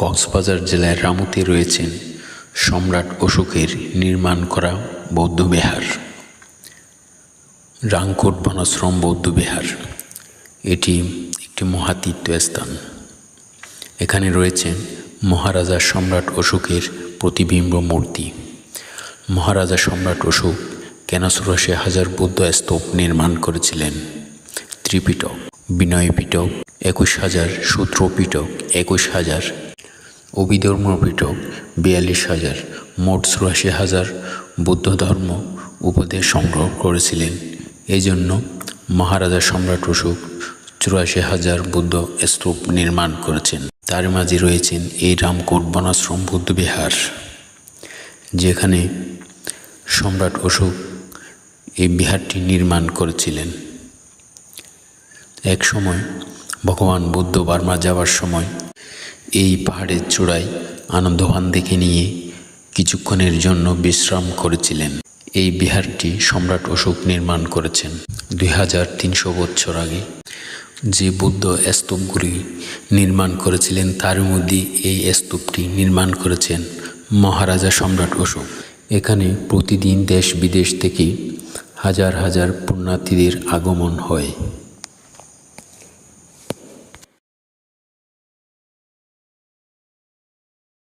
কক্সবাজার জেলার রামুতে রয়েছেন সম্রাট অশোকের নির্মাণ করা বৌদ্ধবিহার রাংকোট বনাশ্রম বৌদ্ধবিহার এটি একটি মহাতীর্থ স্থান। এখানে রয়েছেন মহারাজা সম্রাট অশোকের প্রতিবিম্ব মূর্তি। মহারাজা সম্রাট অশোক কেন ষোড়শে হাজার বৌদ্ধ স্তূপ নির্মাণ করেছিলেন। ত্রিপিটক বিনয় পিটক একুশ হাজার সূত্রপিটক, একুশ হাজার অভিধর্ম পিটক বিয়াল্লিশ হাজার, মোট চুরাশি হাজার বৌদ্ধ ধর্ম উপদেশ সংগ্রহ করেছিলেন। এই জন্য মহারাজা সম্রাট অশোক চুরাশি হাজার বুদ্ধ স্তূপ নির্মাণ করেছেন। তার মাঝে রয়েছেন এই রামকোট বনাশ্রম বুদ্ধবিহার যেখানে সম্রাট অশোক এই বিহারটি নির্মাণ করেছিলেন। এক সময় ভগবান বুদ্ধ বার্মা যাওয়ার সময় এই পাহাড়ের চূড়ায় আনন্দভান দেখে নিয়ে কিছুক্ষণের জন্য বিশ্রাম করেছিলেন। এই বিহারটি সম্রাট অশোক নির্মাণ করেছেন দুই হাজার তিনশো বছর আগে। যে বুদ্ধ স্তূপগুলি নির্মাণ করেছিলেন, তার মধ্যে এই স্তূপটি নির্মাণ করেছেন মহারাজা সম্রাট অশোক। এখানে প্রতিদিন দেশ বিদেশ থেকে হাজার হাজার পুণ্যার্থীদের আগমন হয়।